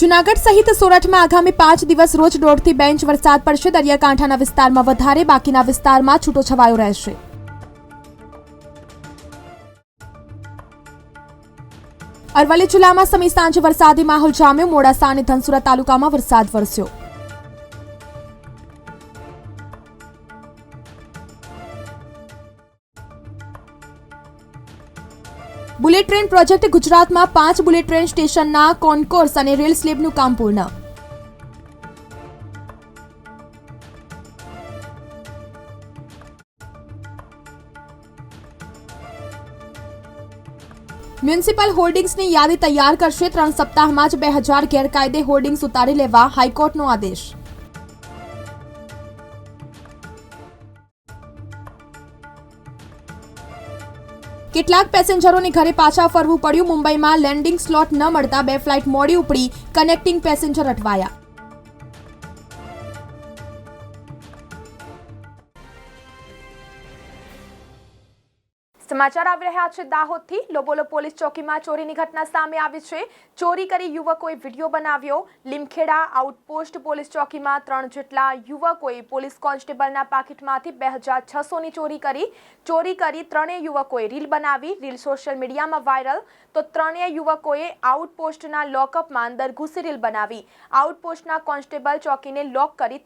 જુનાગઢ સહિત સોરઠમાં આગામી પાંચ દિવસ રોજ દોઢથી બે ઇંચ વરસાદ પડશે. દરિયાકાંઠાના વિસ્તારમાં વધારે, બાકીના વિસ્તારમાં છૂટો છવાયો રહેશે. અરવલ્લી જિલ્લામાં સમી સાંજે વરસાદી માહોલ જામ્યો. મોડાસા અને ધનસુરા તાલુકામાં વરસાદ વરસ્યો. બુલેટ ટ્રેન પ્રોજેક્ટ ગુજરાતમાં પાંચ બુલેટ ટ્રેન સ્ટેશનના કોન્કોર્સ અને રેલ સ્લેબનું કામ પૂર્ણ. મ્યુનિસિપલ હોર્ડિંગ્સની યાદી તૈયાર કરશે ત્રણ સપ્તાહમાં જ બે હજાર ગેરકાયદે હોર્ડિંગ્સ ઉતારી લેવા હાઈકોર્ટનો આદેશ. કેટલાક પેસેન્જરોને ઘરે પાછા ફરવું પડ્યું. મુંબઈમાં લેન્ડિંગ સ્લોટ ન મળતા બે ફ્લાઇટ મોડી ઉપડી. કનેક્ટિંગ પેસેન્જર અટવાયા. સમાચાર આવી રહ્યા છે દાહોદથી. લોબોલો પોલીસ ચોકીમાં ચોરીની ઘટના સામે આવી છે. ચોરી કરી યુવકોએ વીડિયો બનાવ્યો. લીમખેડા આઉટપોસ્ટ પોલીસ ચોકીમાં ત્રણ જેટલા યુવકોએ પોલીસ કોન્સ્ટેબલના પાકીટમાંથી બે હજાર છસોની ચોરી કરી. ચોરી કરી ત્રણેય યુવકોએ રીલ બનાવી. રીલ સોશિયલ મીડિયામાં વાયરલ. તો ત્રણેય યુવકોએ આઉટપોસ્ટના લોકઅપમાં અંદર ઘૂસી રીલ બનાવી. આઉટપોસ્ટના કોન્સ્ટેબલ ચોકીને લોક કરી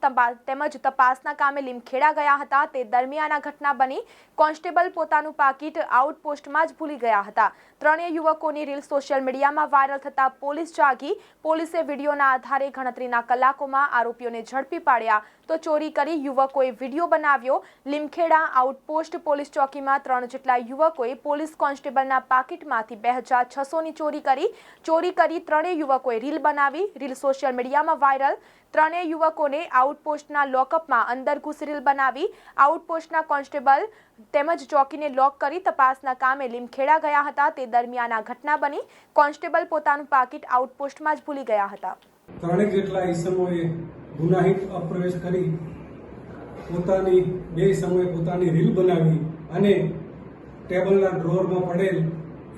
તેમજ તપાસના કામે લીમખેડા ગયા હતા. તે દરમિયાન આ ઘટના બની. કોન્સ્ટેબલ પોતાનું પાકીટ આઉટપોસ્ટમાં જ ભૂલી ગયા હતા. ત્રણેય યુવકોની રીલ સોશિયલ મીડિયામાં વાયરલ થતા પોલીસ જાગી. પોલીસે વિડીયોના આધારે ગણતરીના કલાકોમાં આરોપીઓને ઝડપી પાડ્યા. તો ચોરી કરી યુવકોએ વીડિયો બનાવ્યો. લીમખેડા આઉટપોસ્ટ પોલીસ ચોકીમાં ત્રણ જેટલા યુવકોએ પોલીસ કોન્સ્ટેબલના પાકીટમાંથી બે હજાર છસોની ચોરી કરી. ચોરી કરી ત્રણેય યુવકોએ રીલ બનાવી. રીલ સોશિયલ મીડિયામાં વાયરલ. ત્રણેય યુવકોને આઉટપોસ્ટના લોકઅપમાં અંદર ઘૂસી રીલ બનાવી. આઉટપોસ્ટના કોન્સ્ટેબલ તેમજ ચોકીને લોક કરી તપાસના કામે લીમખેડા ગયા હતા. તે દરમિયાન આ ઘટના બની. કોન્સ્ટેબલ પોતાનું પાકીટ આઉટપોસ્ટમાં જ ભૂલી ગયા હતા. ત્રણેક જેટલા ઈસમોએ ગુનાહિત અપ્રવેશ કરી, પોતાની, બે ઈસમોએ પોતાની રીલ બનાવી અને ટેબલના ડ્રોરમાં પડેલ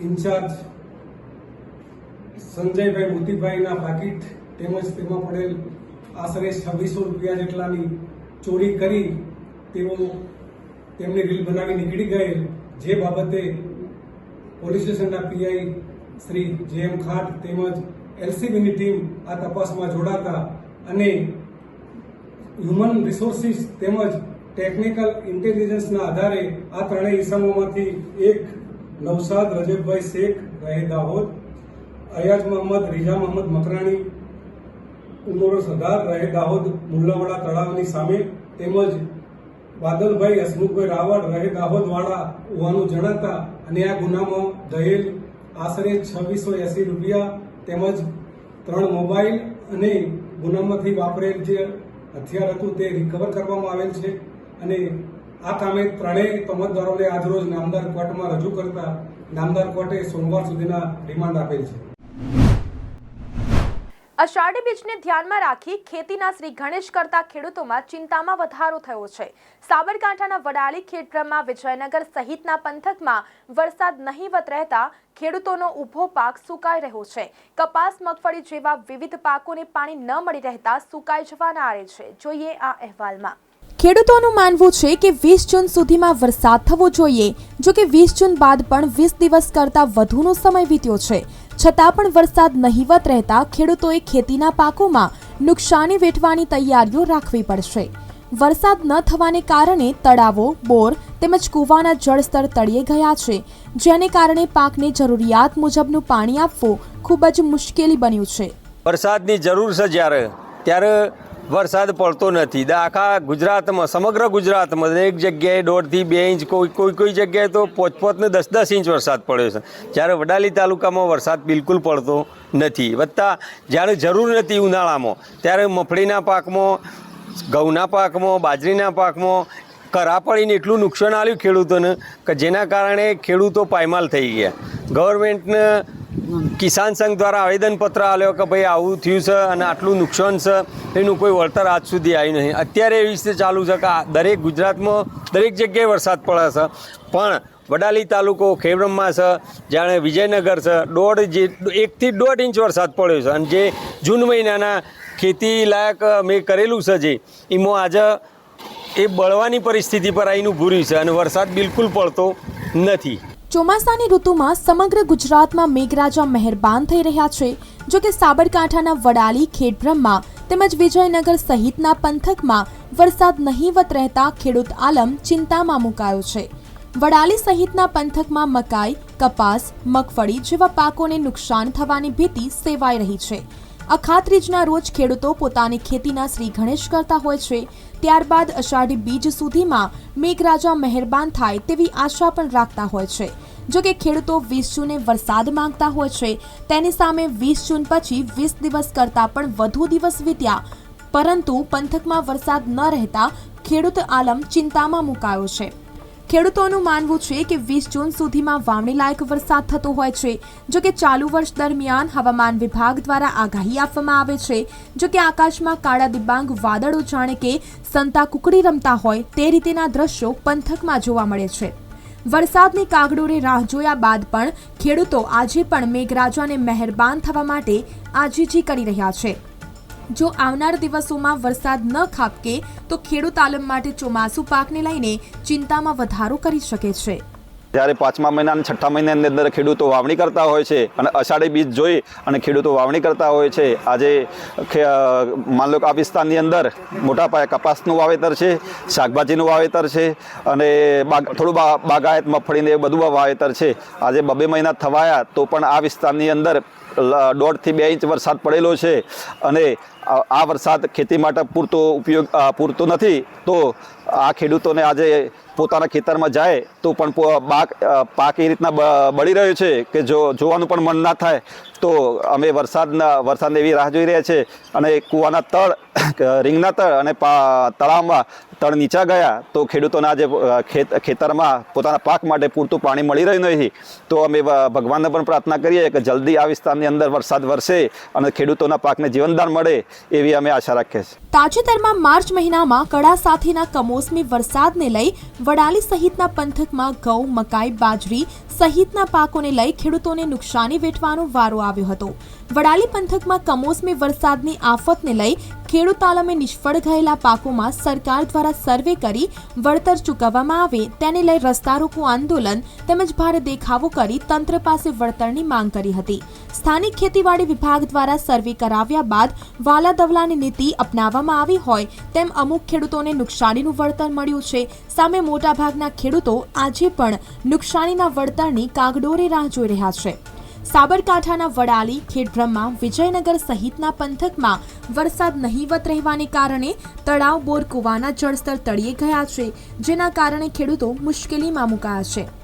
ઇન્ચાર્જ સંજયભાઈ મોતીભાઈના પાકીટ તેમજ તેમાં પડેલ આશરે છવ્વીસો રૂપિયા જેટલાની ચોરી કરી તેઓ તેમની રીલ બનાવી નીકળી ગયેલ જે બાબતે પોલીસ સ્ટેશનના પીઆઈ શ્રી જે એમ ખાટ તેમજ એલસીબીની ટીમ આ તપાસમાં જોડાતા અને હ્યુમન રિસોર્સિસ તેમજ ટેકનિકલ ઇન્ટેલિજન્સના આધારે આ ત્રણેય ઇસમોમાંથી એક નવસાદ રજબભાઈ શેખ રહે દાહોદ અયાજ મોહમ્મદ, રીઝા મોહમ્મદ મકરાણી, ઉમર સદાર રહે દાહોદ મુલ્લાવાડા તળાવની સામે તેમજ બાદલભાઈ હસમુખભાઈ રાવળ, રહે દાહોદવાળા હોવાનું જણાતા અને આ ગુનામાં દહેલ આશરે છવ્વીસો એસી રૂપિયા તેમજ ત્રણ મોબાઈલ અને ગુનામાંથી વાપરેલ જે હથિયાર હતું તે રિકવર કરવામાં આવેલ છે. અને આ કામે ત્રણેય તમતદારોને આજરોજ નામદાર કોર્ટમાં રજૂ કરતા નામદાર કોર્ટે સોમવાર સુધીના રિમાન્ડ આપેલ છે. અષાઢી બીજને ધ્યાનમાં રાખી ખેતીના શ્રી ગણેશ કરતા ખેડૂતોમાં ચિંતામાં વધારો થયો છે. સાબરકાંઠાના વડાલી ખેડબ્રહ્મા વિજયનગર સહિતના પંથકમાં વરસાદ નહીવત રહેતા ખેડૂતોનો ઊભો પાક સુકાઈ રહ્યો છે. કપાસ, મગફળી જેવા વિવિધ પાકોને પાણી ન મળી રહેતા સુકાઈ જવાના આરે છે. જોઈએ આ અહેવાલમાં. ખેડૂતોનું માનવું છે કે વીસ જૂન સુધીમાં વરસાદ થવો જોઈએ જો કે વીસ જૂન બાદ પણ વીસ દિવસ કરતાં વધુનો સમય વીત્યો છે. છતાં પણ વરસાદ નહીવત રહેતા ખેડૂતોએ ખેતીના પાકોમાં નુકસાની વેઠવાની તૈયારીઓ રાખવી પડશે. વરસાદ ન થવાને કારણે તળાવો, બોર તેમજ કૂવાના જળસ્તર તળિયે ગયા છે, જેને કારણે પાકને જરૂરિયાત મુજબનું પાણી આપવું ખૂબ જ મુશ્કેલી બન્યું છે. વરસાદની જરૂર છે જ્યારે. ત્યારે વરસાદ પડતો નથી. આખા ગુજરાતમાં, સમગ્ર ગુજરાતમાં દરેક જગ્યાએ દોઢથી બે ઇંચ, કોઈ કોઈ કોઈ જગ્યાએ તો પોચ પોચ ને દસ દસ ઇંચ વરસાદ પડ્યો છે. જ્યારે વડાલી તાલુકામાં વરસાદ બિલકુલ પડતો નથી. વત્તા જ્યારે જરૂર નથી ઉનાળામાં, ત્યારે મફળીના પાકમાં, ઘઉંના પાકમાં, બાજરીના પાકમાં કરા પડીને એટલું નુકસાન આવ્યું ખેડૂતોને કે જેના કારણે ખેડૂતો પાયમાલ થઈ ગયા. ગવર્મેન્ટને કિસાન સંઘ દ્વારા આવેદનપત્ર આવ્યો કે ભાઈ આવું થયું છે અને આટલું નુકસાન છે, એનું કોઈ વળતર આજ સુધી આવ્યું નહીં. અત્યારે એવી રીતે ચાલુ છે કે દરેક ગુજરાતમાં દરેક જગ્યાએ વરસાદ પડે છે. પણ વડાલી તાલુકો ખેબ્રહ્મા છે, જાણે વિજયનગર છે, દોઢ જે, એકથી દોઢ ઇંચ વરસાદ પડ્યો છે. અને જે જૂન મહિનાના ખેતી લાયક મેં કરેલું છે જે, એમાં આજે એ બળવાની પરિસ્થિતિ પર આવીને ઊભું છે અને વરસાદ બિલકુલ પડતો નથી. ચોમાસાની ઋતુમાં સમગ્ર ગુજરાતમાં મેઘરાજા મહેરબાન થઈ રહ્યા છે. જો કે સાબરકાંઠાના વડાલી, ખેડબ્રહ્મા તેમજ વિજયનગર સહિતના પંથકમાં વરસાદ નહીવત રહેતા ખેડૂત આલમ ચિંતામાં મુકાયો છે. વડાલી સહિતના પંથકમાં મકાઈ, કપાસ, મગફળી જેવા પાકોને નુકસાન થવાની ભીતિ સેવાઈ રહી છે. અખાત્રીજના રોજ ખેડૂતો પોતાની ખેતીના શ્રી ગણેશ કરતા હોય છે. ત્યારબાદ અષાઢી બીજ સુધીમાં મેઘરાજા મહેરબાન થાય તેવી આશા પણ રાખતા હોય છે. જો કે ખેડૂતો વીસ જૂને વરસાદ માંગતા હોય છે, તેની સામે વીસ જૂન પછી વીસ દિવસ કરતાં પણ વધુ દિવસ વીત્યા. પરંતુ પંથકમાં વરસાદ ન રહેતા ખેડૂત આલમ ચિંતામાં મુકાયો છે. ખેડૂતોનું માનવું છે કે વીસ જૂન સુધીમાં વાવણી લાયક વરસાદ થતો હોય છે, જો કે ચાલુ વર્ષ દરમિયાન હવામાન વિભાગ દ્વારા આગાહી આપવામાં આવે છે, જો કે આકાશમાં કાળા દિબાંગ વાદળો જાણે કે સંતા કુકડી રમતા હોય તે રીતેના દ્રશ્યો પંથકમાં જોવા મળે છે. વરસાદની કાગડોરે રાહ જોયા બાદ પણ ખેડૂતો આજે પણ મેઘરાજાને મહેરબાન થવા માટે આજીજી કરી રહ્યા છે. જો આવનાર દિવસોમાં વરસાદ ન ખાબકે, તો ખેડૂત આલમ માટે ચોમાસુ પાકને લઈને ચિંતામાં વધારો કરી શકે છે. જ્યારે પાંચમા મહિના અને છઠ્ઠા મહિનાની અંદર ખેડૂતો વાવણી કરતા હોય છે અને અષાઢી બીજ જોઈ અને ખેડૂતો વાવણી કરતા હોય છે, આજે માન લો કે આ વિસ્તારની અંદર મોટા પાયે કપાસનું વાવેતર છે, શાકભાજીનું વાવેતર છે અને બાગ, થોડું બાગાયત, મગફળીને એ બધું વાવેતર છે. આજે બબે મહિના થવાયા તો પણ આ વિસ્તારની અંદર દોઢથી બે ઇંચ વરસાદ પડેલો છે અને આ વરસાદ ખેતી માટે પૂરતો ઉપયોગ પૂરતો નથી, તો આ ખેડૂતોને આજે પોતાના ખેતરમાં જાય તો પણ પાક પાક એ રીતના બળી રહ્યો છે કે જો, જોવાનું પણ મન ના થાય, તો અમે વરસાદના, વરસાદની એવી રાહ જોઈ રહ્યા છે. અને કૂવાના તળ રીંગના તળ અને તળાવમાં તળ નીચા ગયા તો ખેડૂતોના આજે ખેતરમાં પોતાના પાક માટે પૂરતું પાણી મળી રહ્યું નથી તો અમે ભગવાનને પણ પ્રાર્થના કરીએ કે જલ્દી આ વિસ્તારની અંદર વરસાદ વરસે અને ખેડૂતોના પાકને જીવનદાન મળે એવી અમે આશા રાખીએ છીએ. તાજેતરમાં માર્ચ મહિનામાં કડા સાથેના કમોસમી વરસાદને લઈ વડાલી સહિતના પંથકમાં ઘઉં, મકાઈ, બાજરી સહિતના પાકોને લઈ ખેડૂતોને નુકસાની વેઠવાનો વારો આવ્યો હતો. વડાલી પંથકમાં કમોસમી વરસાદની આફતને લઈ ખેડૂત આલમે નિષ્ફળ ગયેલા પાકોમાં સરકાર દ્વારા સર્વે કરી વળતર ચૂકવવામાં આવે તેને લઈ રસ્તા રોકો આંદોલન તેમજ ભારે દેખાવો કરી તંત્ર પાસે વળતરની માંગ કરી હતી. સ્થાનિક ખેતીવાડી વિભાગ દ્વારા સર્વે કરાવ્યા બાદ વાલા દવલાની નીતિ અપનાવવામાં આવી હોય તેમ અમુક ખેડૂતોને નુકસાનીનું વળતર મળ્યું છે. સામે મોટાભાગના ખેડૂતો આજે પણ નુકસાનીના વળતરની કાગડોરે રાહ જોઈ રહ્યા છે. સાબરકાંઠાના વડાલી, ખેડબ્રહ્મા, વિજયનગર સહિતના પંથકમાં વરસાદ નહીવત રહેવાને કારણે તળાવ બોર કૂવાના જળસ્તર તળિયે ગયા છે, જેના કારણે ખેડૂતો મુશ્કેલીમાં મુકાયા છે.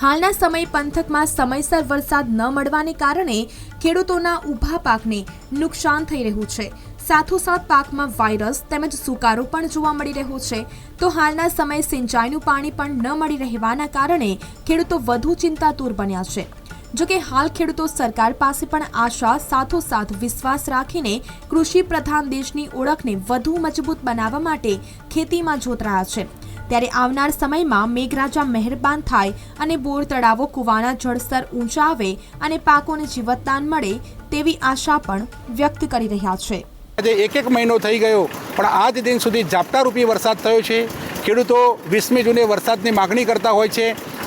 હાલના સમય પંથકમાં સમયસર વરસાદ ન મળવાને કારણે ખેડૂતોના ઊભા પાકને નુકસાન થઈ રહ્યું છે. સાથોસાથ પાકમાં વાયરસ તેમજ સુકારો પણ જોવા મળી રહ્યો છે. તો હાલના સમયે સિંચાઈનું પાણી પણ ન મળી રહેવાના કારણે ખેડૂતો વધુ ચિંતાતુર બન્યા છે. જોકે હાલ ખેડૂતો સરકાર પાસે પણ આશા, સાથોસાથ વિશ્વાસ રાખીને કૃષિ પ્રધાન દેશની ઓળખને વધુ મજબૂત બનાવવા માટે ખેતીમાં જોતરાયા છે. ત્યારે આવનાર સમયમાં મેઘરાજા મહેરબાન થાય અને બોર તળાવો કૂવાના જળસ્તર ઊંચા આવે અને પાકોને જીવતદાન મળે તેવી આશા પણ વ્યક્ત કરી રહ્યા છે. આજે એક એક મહિનો થઈ ગયો, પણ આજ દિન સુધી ઝાપટારૂપી વરસાદ થયો છે. ખેડૂતો વીસમી જૂને વરસાદની માગણી કરતા હોય છે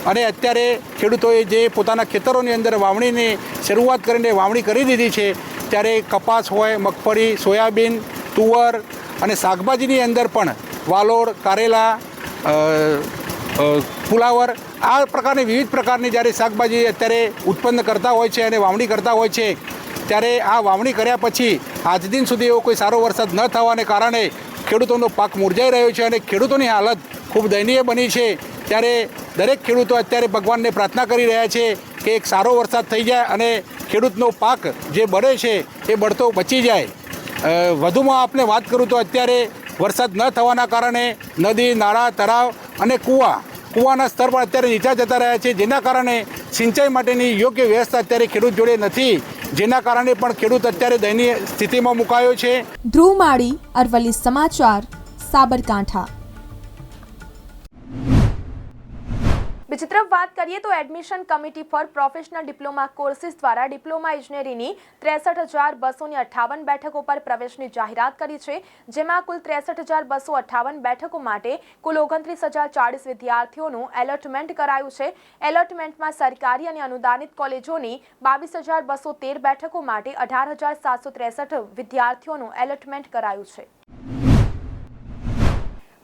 અને અત્યારે ખેડૂતોએ જે પોતાના ખેતરોની અંદર વાવણીની શરૂઆત કરીને વાવણી કરી દીધી છે, ત્યારે કપાસ હોય, મગફળી, સોયાબીન, તુવર અને શાકભાજીની અંદર પણ વાલોડ કારેલા ફુલાવર આ પ્રકારની વિવિધ પ્રકારની જ્યારે શાકભાજી અત્યારે ઉત્પન્ન કરતા હોય છે અને વાવણી કરતા હોય છે, ત્યારે આ વાવણી કર્યા પછી આજ દિન સુધી એવો કોઈ સારો વરસાદ ન થવાને કારણે ખેડૂતોનો પાક મુરઝાઈ રહ્યો છે અને ખેડૂતોની હાલત ખૂબ દયનીય બની છે. ત્યારે દરેક ખેડૂતો અત્યારે ભગવાનને પ્રાર્થના કરી રહ્યા છે કે એક સારો વરસાદ થઈ જાય અને ખેડૂતનો પાક જે બળે છે એ બળતો બચી જાય. વધુમાં આપણે વાત કરું તો અત્યારે વરસાદ ન થવાના કારણે નદી, નાળા, તળાવ અને કૂવા, કૂવાના સ્તર પણ અત્યારે નીચા જતા રહ્યા છે, જેના કારણે સિંચાઈ માટેની યોગ્ય વ્યવસ્થા અત્યારે ખેડૂત જોડે નથી, જેના કારણે પણ ખેડૂત અત્યારે દયનીય સ્થિતિમાં મુકાયો છે. ધ્રુવ માળી, અરવલ્લી સમાચાર, સાબરકાંઠા. બીજી તરફ વાત કરીએ તો admission committee for professional diploma courses દ્વારા ડિપ્લોમા ઇજનેરીની ત્રેસઠ હજાર બસોની અઠ્ઠાવન બેઠકો પર પ્રવેશની જાહેરાત કરી છે, જેમાં કુલ ત્રેસઠ હજાર બસો અઠ્ઠાવન બેઠકો માટે કુલ ઓગણત્રીસ હજાર ચાળીસ વિદ્યાર્થીઓનું એલોટમેન્ટ કરાયું છે. એલોટમેન્ટમાં સરકારી અને અનુદાનિત કોલેજોની બાવીસ હજાર બસો તેર બેઠકો માટે અઢાર હજાર સાતસો ત્રેસઠ વિદ્યાર્થીઓનું એલોટમેન્ટ કરાયું છે.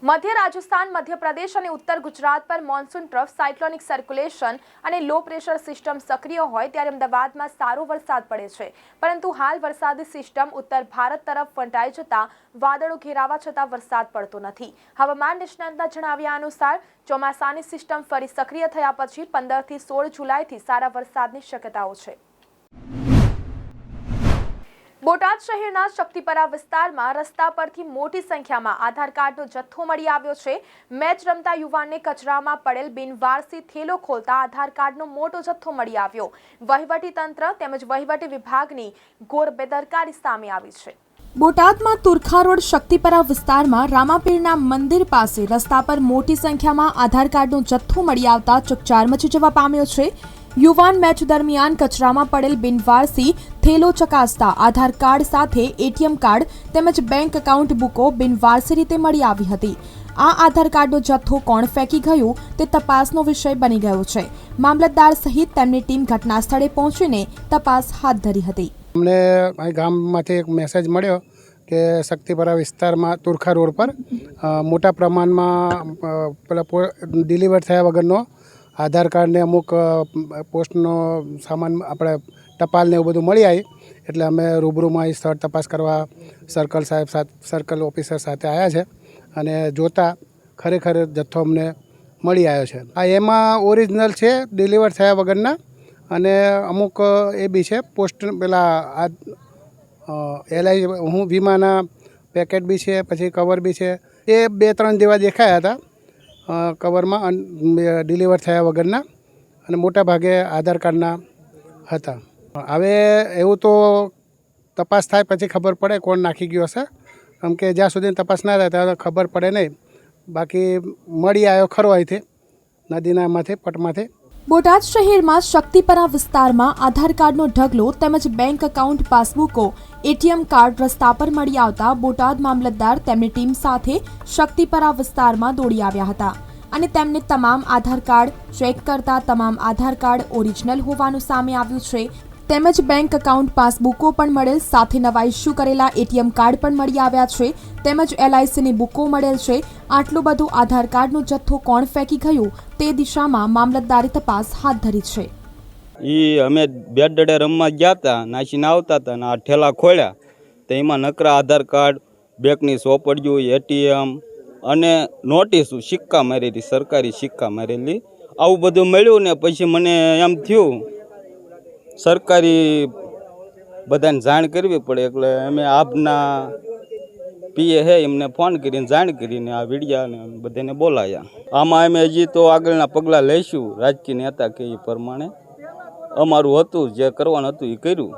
મધ્ય રાજસ્થાન, મધ્યપ્રદેશ અને ઉત્તર ગુજરાત પર મોન્સૂન ટ્રફ સાયક્લોનિક સર્ક્યુલેશન અને લો પ્રેશર સિસ્ટમ સક્રિય હોય ત્યારે અમદાવાદમાં સારો વરસાદ પડે છે. પરંતુ હાલ વરસાદી સિસ્ટમ ઉત્તર ભારત તરફ ફંટાઈ જતા વાદળો ઘેરાવા છતાં વરસાદ પડતો નથી. હવામાન નિષ્ણાંતના જણાવ્યા અનુસાર, ચોમાસાની સિસ્ટમ ફરી સક્રિય થયા પછી પંદરથી સોળ જુલાઈથી સારા વરસાદની શક્યતાઓ છે. બોટાદ શહેરના શક્તિપરા વિસ્તારમાં રસ્તા પરથી મોટી સંખ્યામાં આધાર કાર્ડનો જથ્થો મળી આવ્યો છે. મેચ રમતા યુવાનને કચરામાં પડેલ બિનવારસી થેલો ખોલતા આધાર કાર્ડનો મોટો જથ્થો મળી આવ્યો. વહીવટી તંત્ર તેમજ વહીવટી વિભાગની ઘોર બેદરકારી સામે આવી છે. બોટાદમાં તુરખા રોડ શક્તિપરા વિસ્તારમાં રામાપીરના મંદિર પાસે રસ્તા પર મોટી સંખ્યામાં આધાર કાર્ડનો જથ્થો મળી આવતા ચકચાર મચી જવા પામ્યો છે. યુવાન મેચ દરમિયાન કચરામાં પડેલ બિનવારસી થેલો ચકાસતા આધાર કાર્ડ સાથે એટીએમ કાર્ડ તેમજ બેંક એકાઉન્ટ બુકો બિનવારસી રીતે મળી આવી હતી. આ આધાર કાર્ડનો જથ્થો કોણ ફેંકી ગયું તે તપાસનો વિષય બની ગયો છે. મામલતદાર સહિત તેમની ટીમ ઘટના સ્થળે પહોંચીને તપાસ હાથ ધરી હતી. અમને ગામમાંથી એક મેસેજ મળ્યો કે શક્તિપરા વિસ્તારમાં તુરખા રોડ પર મોટા પ્રમાણમાં પેલા ડિલિવર થયા વગરનો આધાર કાર્ડને અમુક પોસ્ટનો સામાન આપણે ટપાલને એવું બધું મળી આવી. એટલે અમે રૂબરૂમાં એ સ્થળ તપાસ કરવા સર્કલ સાહેબ સાથે, સર્કલ ઓફિસર સાથે આવ્યા છે અને જોતા ખરેખર જથ્થો અમને મળી આવ્યો છે. આ એમાં ઓરિજિનલ છે, ડિલિવર થયા વગરના અને અમુક એ બી છે, પોસ્ટ પેલા આ એલઆઈ, હું વીમાના પેકેટ બી છે, પછી કવર બી છે. એ બે ત્રણ જેવા દેખાયા હતા. કવરમાં ડિલિવર થયા વગરના અને મોટા ભાગે આધાર કાર્ડના હતા. હવે એવું તો તપાસ થાય, પછી ખબર પડે કોણ નાખી ગયો હશે. કેમ કે જ્યાં સુધી તપાસ ના થાય, ત્યાં ખબર પડે નહીં. બાકી મળી આવ્યો ખરો અહીંથી નદીનામાંથી પટમાંથી. બોટાદ શહેરમાં શક્તિપરા વિસ્તારમાં આધાર કાર્ડનો ઢગલો તેમજ બેંક એકાઉન્ટ પાસબુકો, એટીએમ કાર્ડ રસ્તા પર મળી આવતા બોટાદ મામલતદાર તેમની ટીમ સાથે શક્તિપરા વિસ્તારમાં દોડી આવ્યા હતા અને તેમને તમામ આધાર કાર્ડ, ચેક કરતા તમામ આધાર કાર્ડ ઓરિજિનલ હોવાનું સામે આવ્યું છે તેમજ બેંક એકાઉન્ટ પાસબુકો પણ મળેલ. સાથે નવા ઇસ્યુ કરેલા એટીએમ કાર્ડ પણ મળી આવ્યા છે. તેમજ એલઆઈસીની બુકો મળેલ છે. આટલું બધું આધાર કાર્ડનો જથ્થો કોણ ફેંકી ગયું તે દિશામાં મામલતદારી તપાસ હાથ ધરી છે. એ અમે બેટ દડે રમવા ગયા હતા નાસીને આવતા હતા અને આ ઠેલા ખોલ્યા તો એમાં નકરા આધાર કાર્ડ, બેંકની સોપડિયું, એટીએમ અને નોટિસો સિક્કા મારેલી, સરકારી સિક્કા મારેલી. આવું બધું મળ્યું ને પછી મને એમ થયું સરકારી બધાને જાણ કરવી પડે. એટલે અમે આપના પીએ હે, એમને ફોન કરીને જાણ કરીને આ વિડિયાને બધાને બોલાયા. આમાં અમે હજી તો આગળના પગલાં લઈશું, રાજકીય નેતા કે એ પ્રમાણે. અમારું હતું, જે કરવાનું હતું એ કર્યું.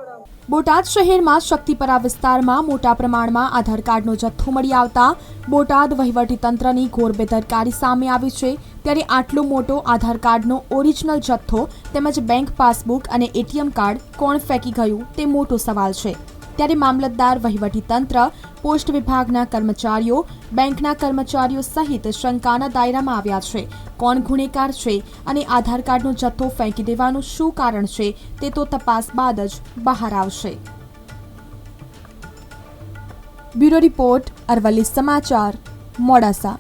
બોટાદ શહેરમાં શક્તિપરા વિસ્તારમાં મોટા પ્રમાણમાં આધાર કાર્ડનો જથ્થો મળી આવતા બોટાદ વહીવટીતંત્રની ઘોર બેદરકારી સામે આવી છે. ત્યારે આટલો મોટો આધાર કાર્ડનો ઓરિજિનલ જથ્થો તેમજ બેંક પાસબુક અને એટીએમ કાર્ડ કોણ ફેંકી ગયું તે મોટો સવાલ છે. ત્યારે મામલતદાર વહીવટીતંત્ર પોસ્ટ વિભાગના કર્મચારીઓ, બેંકના કર્મચારીઓ સહિત શંકાના દાયરામાં આવ્યા છે. કોણ ગુનેગાર છે અને આધાર કાર્ડનો જથ્થો ફેંકી દેવાનું શું કારણ છે તે તો તપાસ બાદ જ બહાર આવશે. બ્યુરો રિપોર્ટ અરવલ્લી સમાચાર, મોડાસા.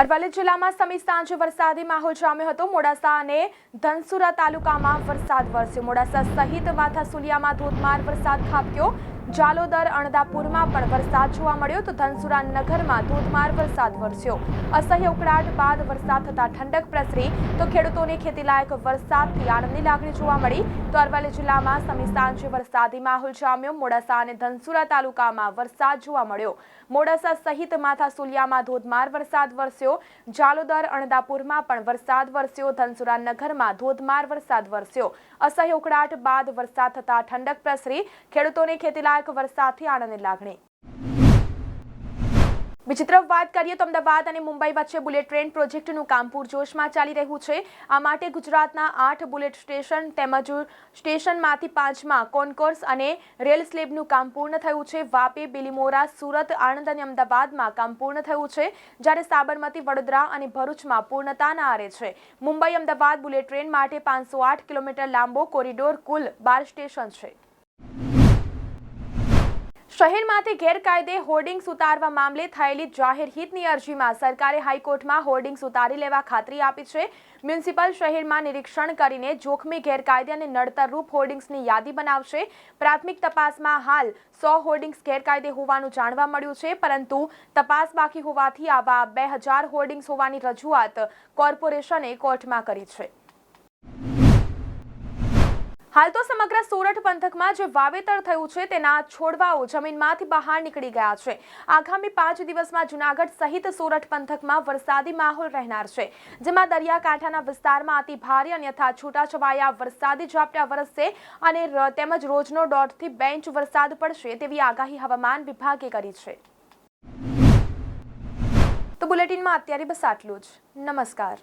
અરવલ્લી જિલ્લામાં સમી સાંજે વરસાદી માહોલ જામ્યો હતો. મોડાસા અને ધનસુરા તાલુકામાં વરસાદ વરસ્યો. મોડાસા સહિત માથાસુલિયામાં ધોધમાર વરસાદ ખાબક્યો. જાલોદર અણદાપુરમાં પણ વરસાદ જોવા મળ્યો તો ધનસુરા નગરમાં ધોધમાર વરસાદ વરસ્યો. અસહ્ય ઉકળાટ બાદ વરસાદ થતાં ઠંડક પ્રસરી તો ખેડૂતોને ખેતીલાયક વરસાદથી આનંદની લાગણી જોવા મળી. તો અરવલ્લી જિલ્લામાં સમી સાંજે વરસાદી માહોલ જામ્યો, મોડાસા અને ધનસુરા તાલુકામાં વરસાદ જોવા મળ્યો. મોડાસા સહિત માથા સુલિયામાં ધોધમાર વરસાદ વરસ્યો. જાલોદર અણદાપુરમાં પણ વરસાદ વરસ્યો. ધનસુરા નગરમાં ધોધમાર વરસાદ વરસ્યો. અસહ્ય ઉકળાટ બાદ વરસાદ થતા ઠંડક પ્રસરી. ખેડૂતોને ખેતીલાયક વરસાદથી આનંદની લાગણી. બીજી વાત કરીએ તો અમદાવાદ અને મુંબઈ વચ્ચે બુલેટ ટ્રેન પ્રોજેક્ટનું કામ પૂરજોશમાં ચાલી રહ્યું છે. આ માટે ગુજરાતના આઠ બુલેટ સ્ટેશન તેમજ સ્ટેશનમાંથી પાંચમાં કોન્કોર્સ અને રેલ સ્લેબનું કામ પૂર્ણ થયું છે. વાપી, બિલીમોરા, સુરત, આણંદ અને અમદાવાદમાં કામ પૂર્ણ થયું છે, જ્યારે સાબરમતી, વડોદરા અને ભરૂચમાં પૂર્ણતાના આરે છે. મુંબઈ, અમદાવાદ બુલેટ ટ્રેન માટે પાંચસો આઠ કિલોમીટર લાંબો કોરિડોર કુલ બાર સ્ટેશન છે. શહેરમાંથી ગેરકાયદે હોર્ડિંગ્સ ઉતારવા મામલે થયેલી જાહેર હિતની અરજીમાં સરકારે હાઈકોર્ટમાં હોર્ડિંગ્સ ઉતારી લેવા ખાતરી આપી છે. મ્યુનિસિપલ શહેરમાં નિરીક્ષણ કરીને જોખમી ગેરકાયદે અને નડતરરૂપ હોર્ડિંગ્સની યાદી બનાવશે. પ્રાથમિક તપાસમાં હાલ સો હોર્ડિંગ્સ ગેરકાયદે હોવાનું જાણવા મળ્યું છે, પરંતુ તપાસ બાકી હોવાથી આવા બે હજાર હોર્ડિંગ્સ હોવાની રજૂઆત કોર્પોરેશને કોર્ટમાં કરી છે. હાલ તો સમગ્ર સોરઠ પંથકમાં જે વાવેતર થયું છે તેના છોડવાઓ જમીનમાંથી બહાર નીકળી ગયા છે. આગામી પાંચ દિવસમાં જુનાગઢ સહિત સોરઠ પંથકમાં વરસાદી માહોલ રહેનાર છે. જેમાં દરિયાકાંઠાના વિસ્તારમાં અતિ ભારે અન્યથા છૂટાછવાયા વરસાદી ઝાપટા વરસશે અને તેમજ રોજનો દોઢથી બે ઇંચ વરસાદ પડશે તેવી આગાહી હવામાન વિભાગે કરી છે. તો બુલેટિનમાં અત્યારે બસ આટલું જ. નમસ્કાર.